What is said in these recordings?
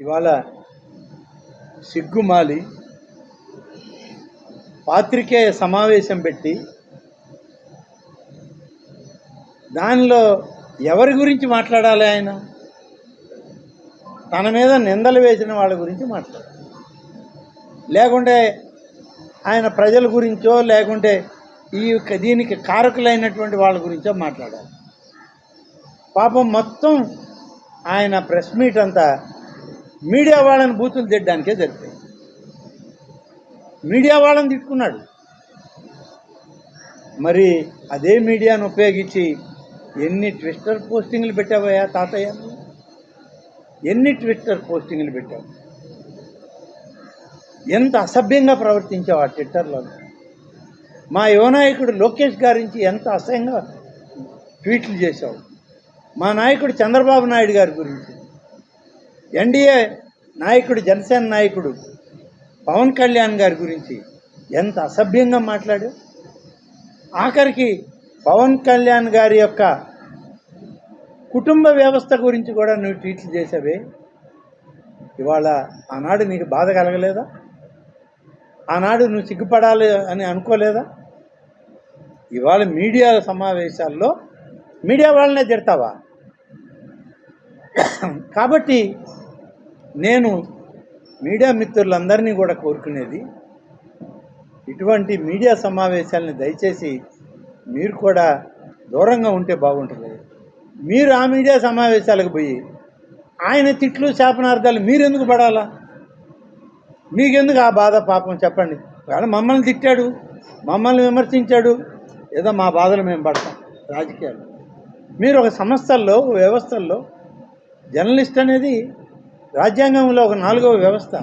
ఇవాళ సిగ్గుమాలి పాత్రికేయ సమావేశం పెట్టి దానిలో ఎవరి గురించి మాట్లాడాలి ఆయన? తన మీద నిందలు వేసిన వాళ్ళ గురించి మాట్లాడాలి. లేకుంటే ఆయన ప్రజల గురించో లేకుంటే ఈ యొక్క దీనికి కారకులైనటువంటి వాళ్ళ గురించో మాట్లాడాలి. పాపం మొత్తం ఆయన ప్రెస్ మీట్ అంతా మీడియా వాళ్ళని బూతులు తిట్టడానికే జరిపాయి మీడియా వాళ్ళని తిట్టుకున్నాడు. మరి అదే మీడియాను ఉపయోగించి ఎన్ని ట్విట్టర్ పోస్టింగ్లు పెట్టావయ్యా తాతయ్య? ఎన్ని ట్విట్టర్ పోస్టింగ్లు పెట్టావు? ఎంత అసభ్యంగా ప్రవర్తించావు ఆ ట్విట్టర్లో? మా యువనాయకుడు లోకేష్ గారించి ఎంత అసహ్యంగా ట్వీట్లు చేశావు? మా నాయకుడు చంద్రబాబు నాయుడు గారి గురించి. ఎన్డీఏ నాయకుడు జనసేన నాయకుడు పవన్ కళ్యాణ్ గారి గురించి ఎంత అసభ్యంగా మాట్లాడు ఆఖరికి పవన్ కళ్యాణ్ గారి యొక్క కుటుంబ వ్యవస్థ గురించి కూడా నువ్వు ట్వీట్లు చేసావే ఇవాళ ఆనాడు నీకు బాధ కలగలేదా? ఆనాడు నువ్వు సిగ్గుపడాలి అని అనుకోలేదా? ఇవాళ మీడియా సమావేశాల్లో మీడియా వాళ్ళనే తిడతావా? కాబట్టి నేను మీడియా మిత్రులందరినీ కూడా కోరుకునేది ఇటువంటి మీడియా సమావేశాలని దయచేసి మీరు కూడా దూరంగా ఉంటే బాగుంటుంది. మీరు ఆ మీడియా సమావేశాలకు పోయి ఆయన తిట్లు శాపనార్థాలు మీరెందుకు పడాలా? మీకెందుకు ఆ బాధ పాపం చెప్పండి. కానీ మమ్మల్ని తిట్టాడు మమ్మల్ని విమర్శించాడు ఏదో మా బాధలు మేము పడతాం రాజకీయాలు మీరు ఒక సంస్థల్లో వ్యవస్థల్లో జర్నలిస్ట్ అనేది రాజ్యాంగంలో ఒక నాలుగవ వ్యవస్థ.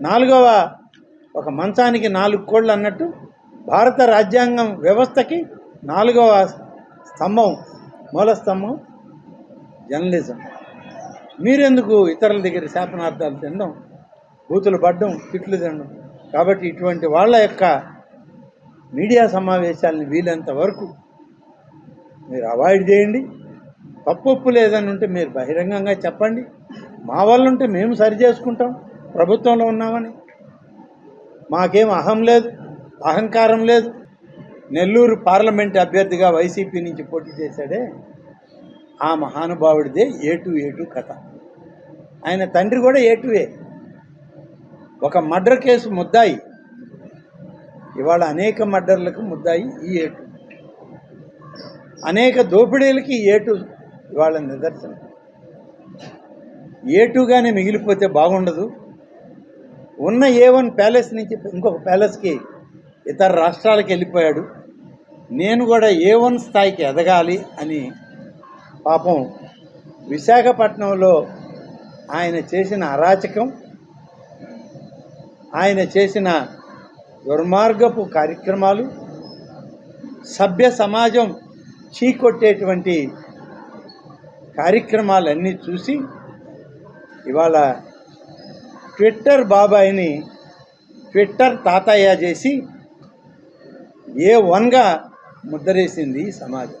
నాలుగవ ఒక మంచానికి నాలుగు కోళ్ళు అన్నట్టు భారత రాజ్యాంగం వ్యవస్థకి నాలుగవ స్తంభం మూల స్తంభం జర్నలిజం. మీరెందుకు ఇతరుల దగ్గర శాపనార్థాలు తినడం బూతులు పడ్డం తిట్లు తినడం? కాబట్టి ఇటువంటి వాళ్ళ యొక్క మీడియా సమావేశాలను వీలంత వరకు మీరు అవాయిడ్ చేయండి. తప్పొప్పు లేదని ఉంటే మీరు బహిరంగంగా చెప్పండి. మా వాళ్ళు ఉంటే మేము సరి చేసుకుంటాం. ప్రభుత్వంలో ఉన్నామని. మాకేం అహం లేదు అహంకారం లేదు. నెల్లూరు పార్లమెంట్ అభ్యర్థిగా వైసీపీ నుంచి పోటీ చేశాడే ఆ మహానుభావుడిదే ఏటు ఏటు కథ. ఆయన తండ్రి కూడా ఏటువే. ఒక మర్డర్ కేసు ముద్దాయి. ఇవాళ అనేక మర్డర్లకు ముద్దాయి ఈ ఏటు. అనేక దోపిడీలకి ఏటు ఇవాళ నిదర్శనం. ఏ టూగానే మిగిలిపోతే బాగుండదు. ఉన్న ఏ వన్ ప్యాలెస్ నుంచి ఇంకొక ప్యాలెస్కి ఇతర రాష్ట్రాలకు వెళ్ళిపోయాడు. నేను కూడా ఏ వన్ స్థాయికి ఎదగాలి అని పాపం విశాఖపట్నంలో ఆయన చేసిన అరాచకం ఆయన చేసిన దుర్మార్గపు కార్యక్రమాలు సభ్య సమాజం చీకొట్టేటువంటి కార్యక్రమాలన్నీ చూసి ఇవాళ ట్విట్టర్ బాబాయిని ట్విట్టర్ తాతయ్య చేసి ఏ వన్గా ముద్రేసింది ఈ సమాజం.